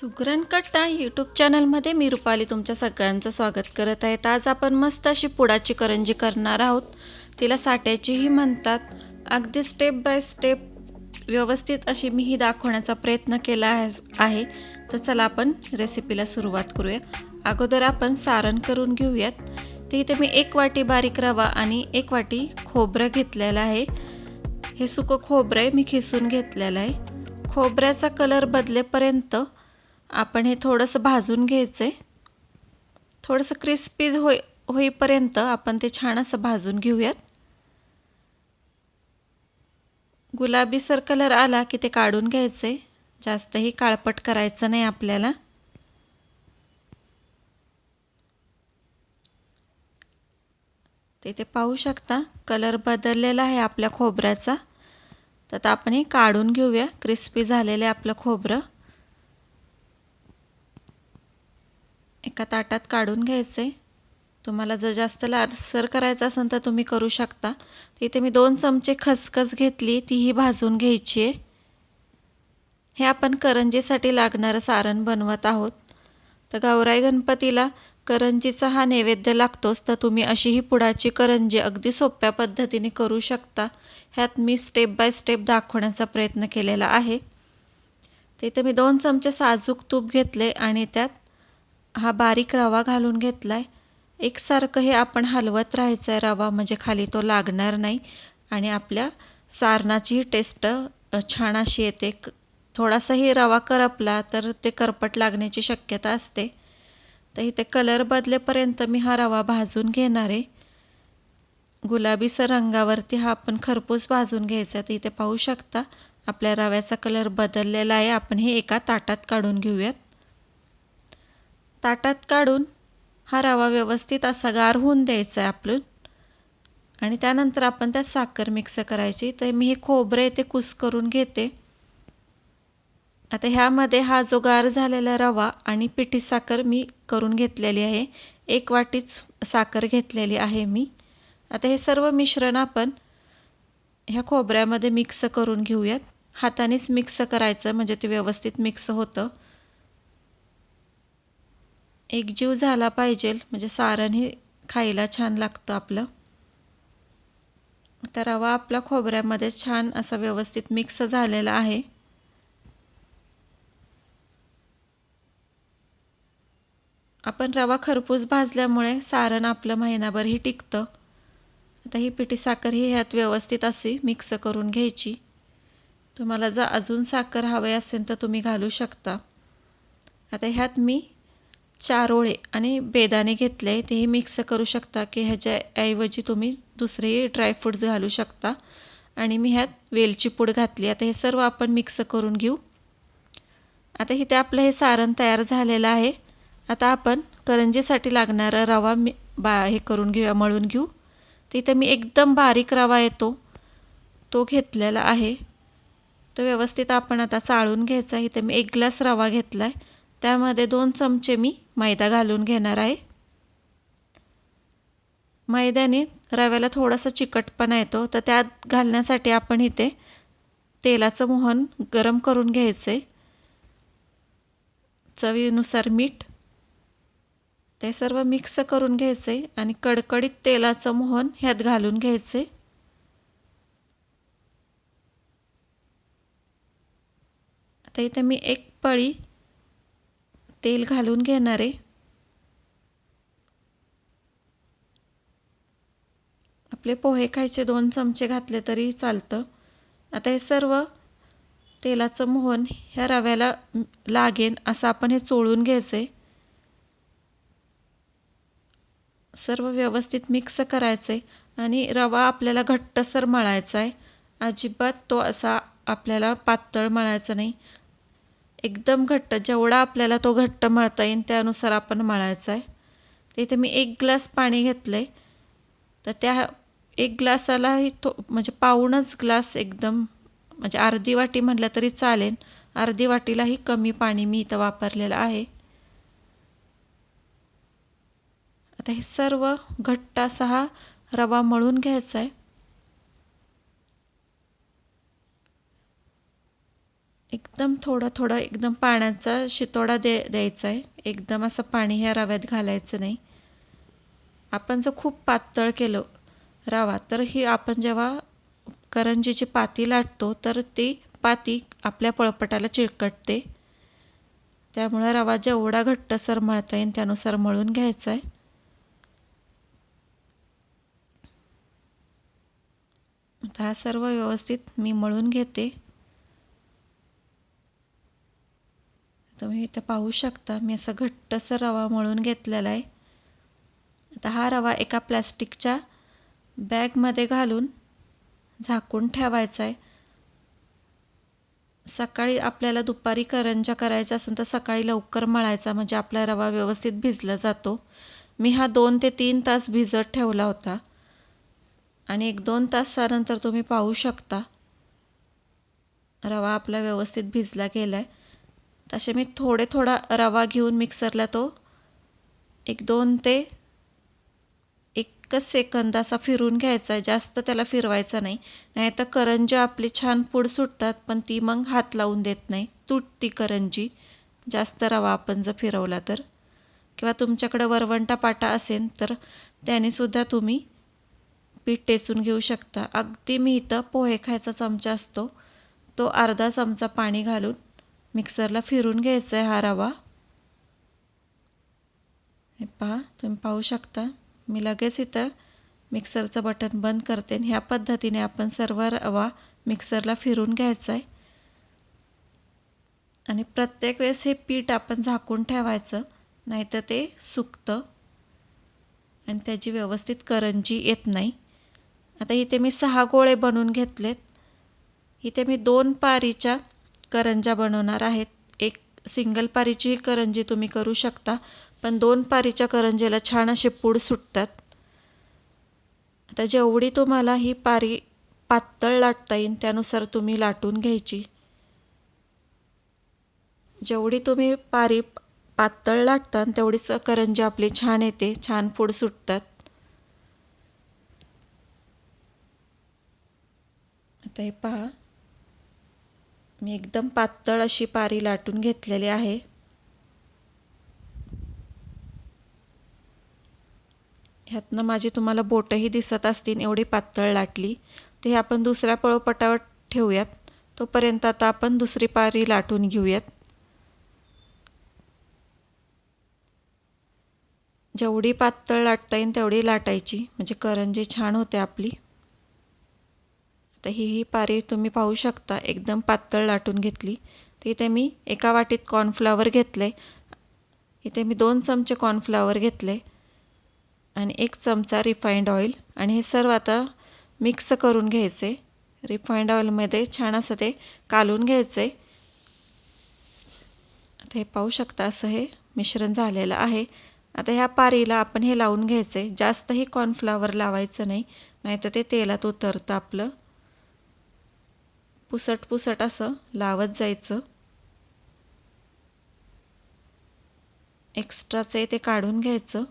सुगरण कट्टा यूट्यूब चॅनलमध्ये मी रुपाली तुमच्या सगळ्यांचं स्वागत करत आहे. आज आपण मस्त अशी पुडाची करंजी करणार आहोत. तिला साट्याचीही म्हणतात. अगदी स्टेप बाय स्टेप व्यवस्थित अशी मी ही दाखवण्याचा प्रयत्न केला आहे. तर चला आपण रेसिपीला सुरुवात करूया. अगोदर आपण सारण करून घेऊयात. तर इथे मी एक वाटी बारीक रवा आणि एक वाटी खोबरं घेतलेलं आहे. हे सुकं खोबरं मी खिसून घेतलेलं आहे. खोबऱ्याचा कलर बदलेपर्यंत आपण हे थोडंसं भाजून घ्यायचं आहे थोडंसं क्रिस्पी होई होईपर्यंत आपण ते छान असं भाजून घेऊयात. गुलाबीसर कलर आला की ते काढून घ्यायचे जास्तही काळपट करायचं नाही आपल्याला. ते ते पाहू शकता कलर बदललेला आहे आपल्या खोबऱ्याचा. तर आपण हे काढून घेऊया. क्रिस्पी झालेलं आहे आपलं खोबरं. एका ताटात काढून घ्यायचं. आहे तुम्हाला जर जास्त लारसर करायचं असेल तर तुम्ही करू शकता. तिथे मी दोन चमचे खसखस घेतली तीही भाजून घ्यायची आहे. हे आपण करंजीसाठी लागणारं सारण बनवत आहोत. तर गौराई गणपतीला करंजीचा हा नैवेद्य लागतोच तर तुम्ही अशी ही पुडाची करंजी अगदी सोप्या पद्धतीने करू शकता. ह्यात मी स्टेप बाय स्टेप दाखवण्याचा प्रयत्न केलेला आहे. तिथे मी दोन चमचे साजूक तूप घेतले आणि त्यात हा बारीक रवा घालून घेतला आहे एकसारखं हे आपण हलवत राहायचं आहे रवा म्हणजे खाली तो लागणार नाही आणि आपल्या सारणाचीही टेस्ट छान अशी येते. थोडासाही रवा करपला तर ते करपट लागण्याची शक्यता असते. तर इथे कलर बदलेपर्यंत मी हा रवा भाजून घेणार आहे. गुलाबीसर रंगावरती हा आपण खरपूस भाजून घ्यायचा. तर इथे पाहू शकता आपल्या रव्याचा कलर बदललेला आहे. आपण हे एका ताटात काढून घेऊयात. ताटात काढून हा रवा व्यवस्थित असा गार होऊन द्यायचा आहे आपलं आणि त्यानंतर आपण त्यात साखर मिक्स करायची. तर मी हे खोबरे ते कुस करून घेते. आता ह्यामध्ये हा जो गार झालेला रवा आणि पिठी साखर मी करून घेतलेली आहे. एक वाटीच साखर घेतलेली आहे मी. आता हे सर्व मिश्रण आपण ह्या खोबऱ्यामध्ये मिक्स करून घेऊयात. हातानेच मिक्स करायचं म्हणजे ते व्यवस्थित मिक्स होतं. एकजीव झाला पाहिजे म्हणजे सारण हे खायला छान लागतं आपलं. तर रवा आपला खोबऱ्यामध्ये छान असा व्यवस्थित मिक्स झालेला आहे. आपण रवा खरपूस भाजल्यामुळे सारण आपलं महिनाभरही टिकतं. आता ही पिठी साखर ही ह्यात व्यवस्थित अशी मिक्स करून घ्यायची. तुम्हाला जर अजून साखर हवे असेल तर तुम्ही घालू शकता. आता ह्यात मी चारोळे आणि बेदाणे घेतले तेही मिक्स करू शकता की ह्याच्याऐवजी तुम्ही दुसरेही ड्रायफ्रूट्स घालू शकता. आणि मी ह्यात वेलची पूड घातली. आता हे सर्व आपण मिक्स करून घेऊ. आता इथे आपलं हे सारण तयार झालेलं आहे. आता आपण करंजीसाठी लागणारा रवा मी बा हे करून घेऊया मळून घेऊ. तिथे मी एकदम बारीक रवा येतो. तो घेतलेला आहे. तो व्यवस्थित आपण आता चाळून घ्यायचा. इथे मी एक ग्लास रवा घेतला आहे त्यामध्ये दोन चमचे मी मैदा घालून घेणार आहे. मैद्याने रव्याला थोडासा चिकटपणा येतो तर त्यात घालण्यासाठी आपण इथे तेलाचं मोहन गरम करून घ्यायचं. आहे चवीनुसार मीठ ते सर्व मिक्स करून घ्यायचे आणि कडकडीत तेलाचं मोहन ह्यात घालून घ्यायचे. आता इथे मी एक पळी तेल घालून घेणार आहे. आपले पोहे खायचे दोन चमचे घातले तरी चालतं. आता हे सर्व तेलाचं मोहन ह्या रव्याला लागेन असं आपण हे चोळून घ्यायचं सर्व व्यवस्थित मिक्स करायचं आहे आणि रवा आपल्याला घट्टसर मळायचा आहे अजिबात तो असा आपल्याला पातळ मळायचा नाही. एकदम घट्ट जेवढा आपल्याला तो घट्ट मळता येईल त्यानुसार आपण मळायचा आहे. तिथे मी एक ग्लास पाणी घेतलं आहे तर त्या एक ग्लासालाही तो म्हणजे पाऊणच ग्लास एकदम म्हणजे अर्धी वाटी म्हटलं तरी चालेल. अर्धी वाटीलाही कमी पाणी मी इथं वापरलेलं आहे. आता हे सर्व घट्ट असा हा रवा मळून घ्यायचा आहे. एकदम थोडा थोडा एकदम पाण्याचा शितोडा दे द्यायचा आहे. एकदम असं पाणी ह्या रव्यात घालायचं नाही. आपण जर खूप पातळ केलं रवा तर ही आपण जेव्हा करंजीची पाती लाटतो तर ती पाती आपल्या पळपटाला चिरकटते त्यामुळं रवा जेवढा घट्टसर मळता येईल त्यानुसार मळून घ्यायचा आहे. आता हा सर्व व्यवस्थित मी मळून घेते. तुम्ही इथं पाहू शकता मी असं घट्टसर रवा मळून घेतलेला आहे. आता हा रवा एका प्लॅस्टिकच्या बॅगमध्ये घालून झाकून ठेवायचा आहे. सकाळी आपल्याला दुपारी करंजा करायच्या असेल तर सकाळी लवकर मळायचा म्हणजे आपला रवा व्यवस्थित भिजला जातो. मी हा दोन ते तीन तास भिजत ठेवला होता. आणि एक दोन तासानंतर तुम्ही पाहू शकता रवा आपला व्यवस्थित भिजला गेला आहे तसे मी थोडे थोडा रवा घेऊन मिक्सरला तो एक दोन ते एकच सेकंद असा फिरून घ्यायचा आहे. जास्त त्याला फिरवायचा नाही. नाही तर करंजी आपली छान पुढ सुटतात पण ती मग हात लावून देत नाही. तुटती करंजी. जास्त रवा आपण जर फिरवला तर. किंवा तुमच्याकडं वरवंटा पाटा असेल तर त्यानेसुद्धा तुम्ही पीठ टेचून घेऊ शकता. अगदी मी इथं पोहे खायचा चमचा असतो. तो अर्धा चमचा पाणी घालून मिक्सरला फिरून घ्यायचा आहे हा रवा. हे पहा तुम्ही पाहू शकता. मी लगेच इथं मिक्सरचं बटन बंद करते आणि ह्या पद्धतीने आपण सर्व रवा मिक्सरला फिरून घ्यायचा आहे आणि प्रत्येक वेळेस हे पीठ आपण झाकून ठेवायचं नाहीतर ते सुकतं. आणि त्याची व्यवस्थित करंजी येत नाही. आता इथे मी सहा गोळे बनवून घेतलेत. इथे मी दोन पारीच्या करंजा बनवणार आहेत. एक सिंगल पारीची करंजी तुम्ही करू शकता. पण दोन पारीच्या करंजीला छान असे पूड सुटतात. आता जेवढी तुम्हाला ही पारी पातळ लाटता येईल त्यानुसार तुम्ही लाटून घ्यायची. जेवढी तुम्ही पारी पातळ लाटता तेवढीच करंजी आपली छान येते छान पूड सुटतात. आता हे पहा. मी एकदम पातळ अशी पारी लाटून घेतलेली आहे. ह्यातनं माझी तुम्हाला बोटंही दिसत असतील एवढी पातळ लाटली. ते आपण दुसऱ्या पळोपटावर ठेवूयात. तोपर्यंत आता आपण दुसरी पारी लाटून घेऊयात. जेवढी पातळ लाटता येईल तेवढी लाटायची. म्हणजे करंजी छान होते आपली. तर ही ही पारी तुम्ही पाहू शकता. एकदम पातळ लाटून घेतली. तर इथे मी एका वाटीत कॉर्नफ्लावर घेतले इथे मी दोन चमचे कॉर्नफ्लावर घेतले. आणि एक चमचा रिफाईंड ऑइल आणि हे सर्व आता मिक्स करून घ्यायचे. रिफाईंड ऑइलमध्ये छान असं ते कालून घ्यायचे. आता हे पाहू शकता असं हे मिश्रण झालेलं आहे. आता ह्या पारीला आपण हे लावून घ्यायचे. जास्तही कॉर्नफ्लावर लावायचं नाही. नाहीतर ते तेलात उतरतं आपलं. पुसट पुसट असं लावत जायचं. एक्स्ट्राचे ते काढून घ्यायचं.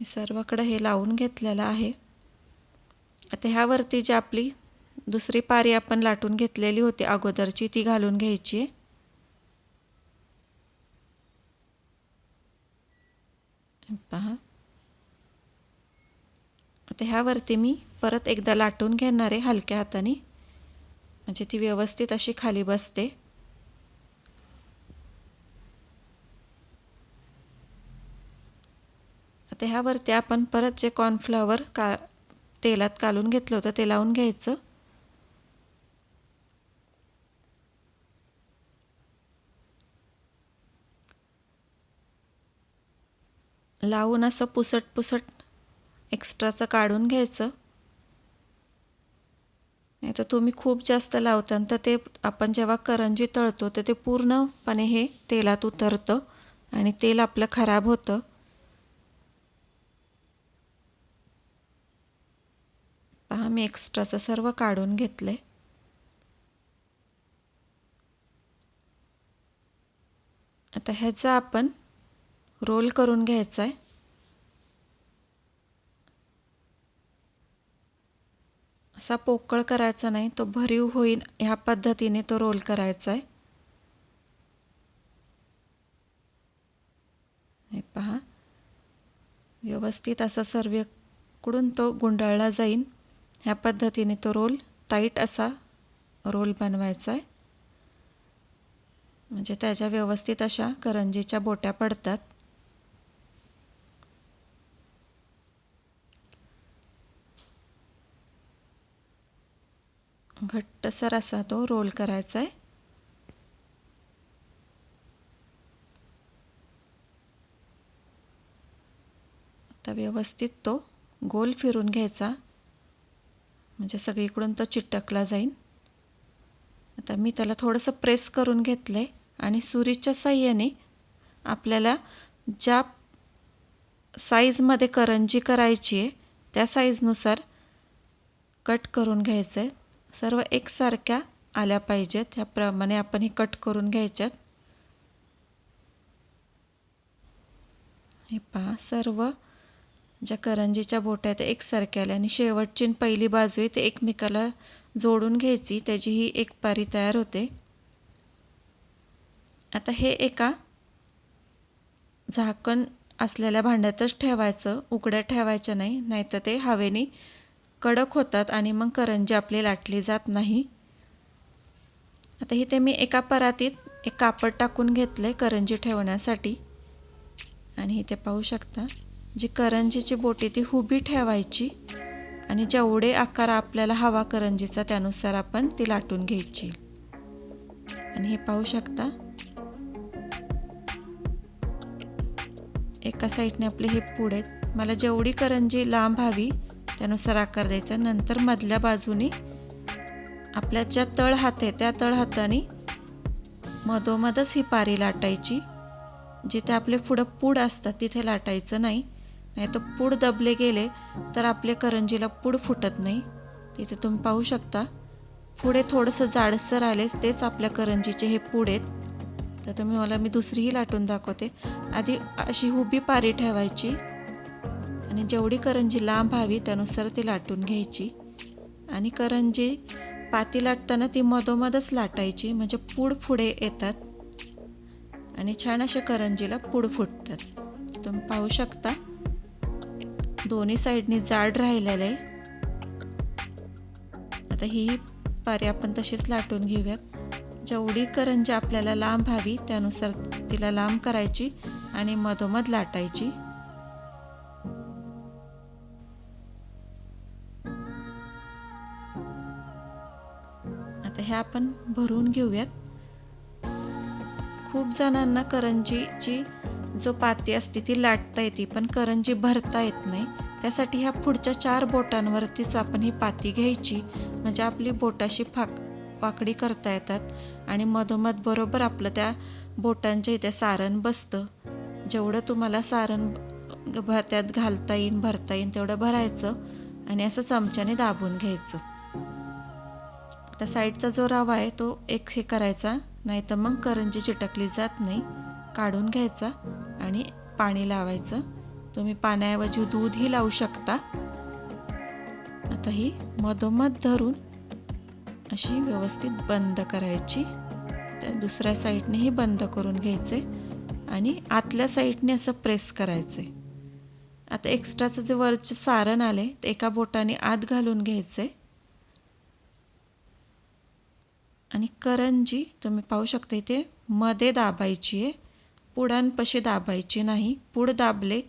मी सर्वकडं हे लावून घेतलेलं आहे. आता ह्यावरती जी आपली दुसरी पारी आपण लाटून घेतलेली होती अगोदरची ती घालून घ्यायची आहे. पहा. आता ह्यावरती मी परत एकदा लाटून घेणार आहे हलक्या हाताने. म्हणजे ती व्यवस्थित अशी खाली बसते. आता ह्यावरती आपण परत जे कॉर्नफ्लॉवर का तेलात कालून घेतलं होतं ते लावून घ्यायचं. लावून असं पुसट पुसट एक्स्ट्राचं काढून घ्यायचं. नाही तर तुम्ही खूप जास्त लावता तर ते आपण जेव्हा करंजी तळतो तर ते पूर्णपणे हे तेलात उतरतं आणि तेल आपलं खराब होतं. पहा मी एक्स्ट्राचं सर्व काढून घेतले आता ह्याचा आपण रोल करून घ्यायचा आहे असा पोकळ करायचा नाही तो भरीव होईल ह्या पद्धतीने तो रोल करायचा आहे. हे पहा. व्यवस्थित असा सर्वेकडून तो गुंडाळला जाईल ह्या पद्धतीने तो रोल टाईट असा रोल बनवायचा आहे. म्हणजे त्याच्या व्यवस्थित अशा करंजीच्या बोट्या पडतात. घट्टसर असा तो रोल करायचा आहे आता व्यवस्थित तो गोल फिरून घ्यायचा. म्हणजे सगळीकडून तो चिटकला जाईल आता मी त्याला थोडंसं प्रेस करून घेतलं आहे आणि सुरीच्या साह्याने आपल्याला ज्या साईजमध्ये करंजी करायची आहे त्या साईजनुसार कट करून घ्यायचं आहे सर्व एकसारख्या आल्या पाहिजेत. त्याप्रमाणे आपण हे कट करून घ्यायच्यात. हे पहा सर्व ज्या करंजीच्या बोट्या आहेत एकसारख्या आल्या. आणि शेवटची पहिली बाजू आहे ते एकमेकाला जोडून घ्यायची. त्याची ही एक पारी तयार होते. आता हे एका झाकण असलेल्या भांड्यातच ठेवायचं. उघड्या ठेवायचं नाही नाहीतर ते हवेने कडक होतात आणि मग करंजी आपली लाटली जात नाही. आता इथे मी एका परातीत एक कापड टाकून घेतलं आहे करंजी ठेवण्यासाठी. आणि इथे पाहू शकता जी करंजीची बोटी ती हुबी ठेवायची आणि जेवढे आकार आपल्याला हवा करंजीचा त्यानुसार आपण ती लाटून घ्यायची. आणि हे पाहू शकता एका साईडने आपले हे पुढे मला जेवढी करंजी लांब हवी त्यानुसार आकार द्यायचा. नंतर मधल्या बाजूनी आपल्या ज्या तळ हात आहे त्या तळ हाताने मधोमधच ही पारी लाटायची जिथे आपले पुढं पूड असतात तिथे लाटायचं नाही. नाही तर पूड दबले गेले तर आपले करंजीला पूड फुटत नाही. तिथे तुम्ही पाहू शकता पुढे थोडंसं जाडसर आले तेच आपल्या करंजीचे हे पूड आहेत. तर तुम्ही मला मी दुसरीही लाटून दाखवते. आधी अशी उभी पारी ठेवायची. आणि जेवढी करंजी लांब हवी त्यानुसार ती लाटून घ्यायची. आणि करंजी पाती लाटताना ती मधोमधच लाटायची म्हणजे पूड पुढे येतात. आणि छान अशा करंजीला पूड फुटतात. तुम्ही पाहू शकता. दोन्ही साईडनी जाड राहिलेलं आहे. आता ही पारी आपण तशीच लाटून घेऊयात. जेवढी करंजी आपल्याला लांब हवी त्यानुसार तिला लांब करायची आणि मधोमध लाटायची. ह्या आपण भरून घेऊयात. खूप जणांना करंजीची जो पाती असते ती लाटता येते पण करंजी भरता येत नाही. त्यासाठी ह्या पुढच्या चार बोटांवरतीच आपण ही पाती घ्यायची. म्हणजे आपली बोटाशी फाक पाकडी करता येतात. आणि मधोमध बरोबर आपलं त्या बोटांच्या इथे सारण बसतं. जेवढं तुम्हाला सारण त्यात घालता येईन भरता येईन तेवढं भरायचं. आणि असं चमच्याने दाबून घ्यायचं. त्या साईडचा जो रवा आहे तो एक हे करायचा नाही तर मग करंजी चिटकली जात नाही. काढून घ्यायचा आणि पाणी लावायचं. तुम्ही पाण्याऐवजी दूधही लावू शकता. आता ही मधोमध धरून अशी व्यवस्थित बंद करायची. त्या दुसऱ्या साईडनेही बंद करून घ्यायचे आणि आतल्या साईडने असं प्रेस करायचे. आता एक्स्ट्राचं जे वरचे सारण आले ते एका बोटाने आत घालून घ्यायचे. आणि करंजी तुम्ही पाहू शकता इथे मध्ये दाबायची आहे. पुडांपाशी दाबायची नाही. पुढ दाबले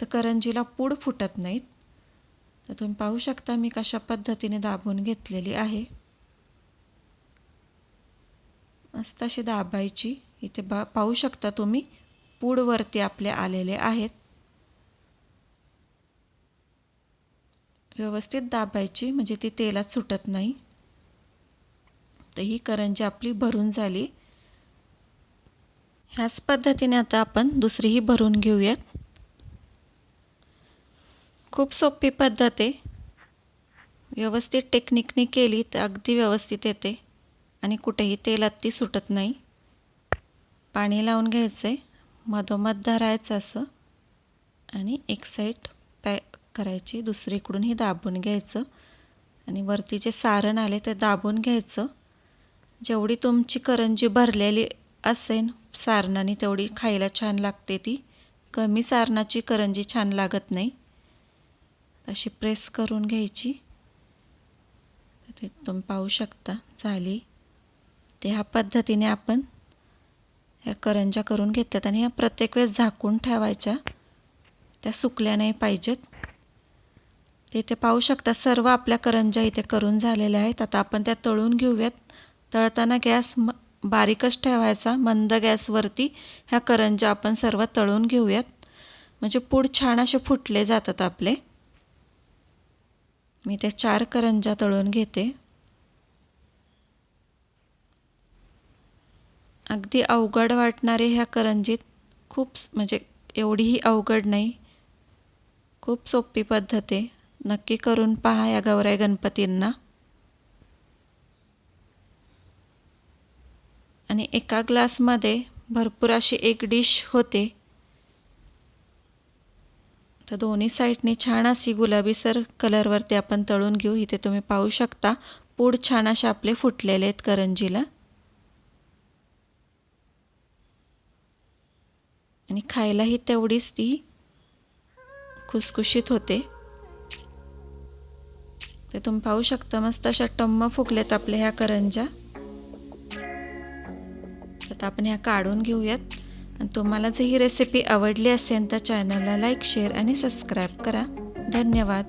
तर करंजीला पूड फुटत नाहीत. तर तुम्ही पाहू शकता मी कशा पद्धतीने दाबून घेतलेली आहे. मस्त अशी दाबायची. इथे बा पाहू शकता तुम्ही पूडवरती आपले आलेले आहेत. व्यवस्थित दाबायची म्हणजे ती तेलात सुटत नाही. तर ही करंजी आपली भरून झाली ह्याच पद्धतीने आता आपण दुसरीही भरून घेऊयात. खूप सोपी पद्धत आहे. व्यवस्थित टेक्निकने केली तर अगदी व्यवस्थित येते आणि कुठेही तेलात ती सुटत नाही. पाणी लावून घ्यायचं आहे मधोमध धरायचं असं आणि एक साईड पॅक करायची दुसरीकडूनही दाबून घ्यायचं आणि वरती जे सारण आले ते दाबून घ्यायचं. जेवढी तुमची करंजी भरलेली असेल सारणाने तेवढी खायला छान लागते ती. कमी सारणाची करंजी छान लागत नाही. अशी प्रेस करून घ्यायची. ते तुम्ही पाहू शकता झाली. ते ह्या पद्धतीने आपण ह्या करंजा करून घेतात आणि ह्या प्रत्येक वेळेस झाकून ठेवायच्या. त्या सुकल्या नाही पाहिजेत. ते इथे पाहू शकता सर्व आपल्या करंजा इथे करून झालेल्या आहेत. आता आपण त्या तळून घेऊयात. तळताना गॅस म बारीकच ठेवायचा मंद गॅसवरती ह्या करंज्या आपण सर्व तळून घेऊयात. म्हणजे पूड छान असे फुटले जातात आपले. मी ते चार करंजा तळून घेते. अगदी अवघड वाटणारे ह्या करंजीत खूप म्हणजे एवढीही अवघड नाही. खूप सोपी पद्धत आहे. नक्की करून पहा या गौराई गणपतींना. आणि एका ग्लासमध्ये भरपूर अशी एक डिश होते. तर दोन्ही साईडने छान अशी गुलाबीसर कलरवरती आपण तळून घेऊ. इथे तुम्ही पाहू शकता पूड छान असे आपले फुटलेले आहेत करंजीला. आणि खायलाही तेवढीच ती खुसखुशीत होते. ते तुम्ही पाहू शकता मस्त अशा टम्म फुगलेत आपल्या ह्या करंजा आता आपण ह्या काढून घेऊयात. आणि तुम्हाला जर ही रेसिपी आवडली असेल तर चॅनलला लाईक शेअर आणि सबस्क्राईब करा. धन्यवाद.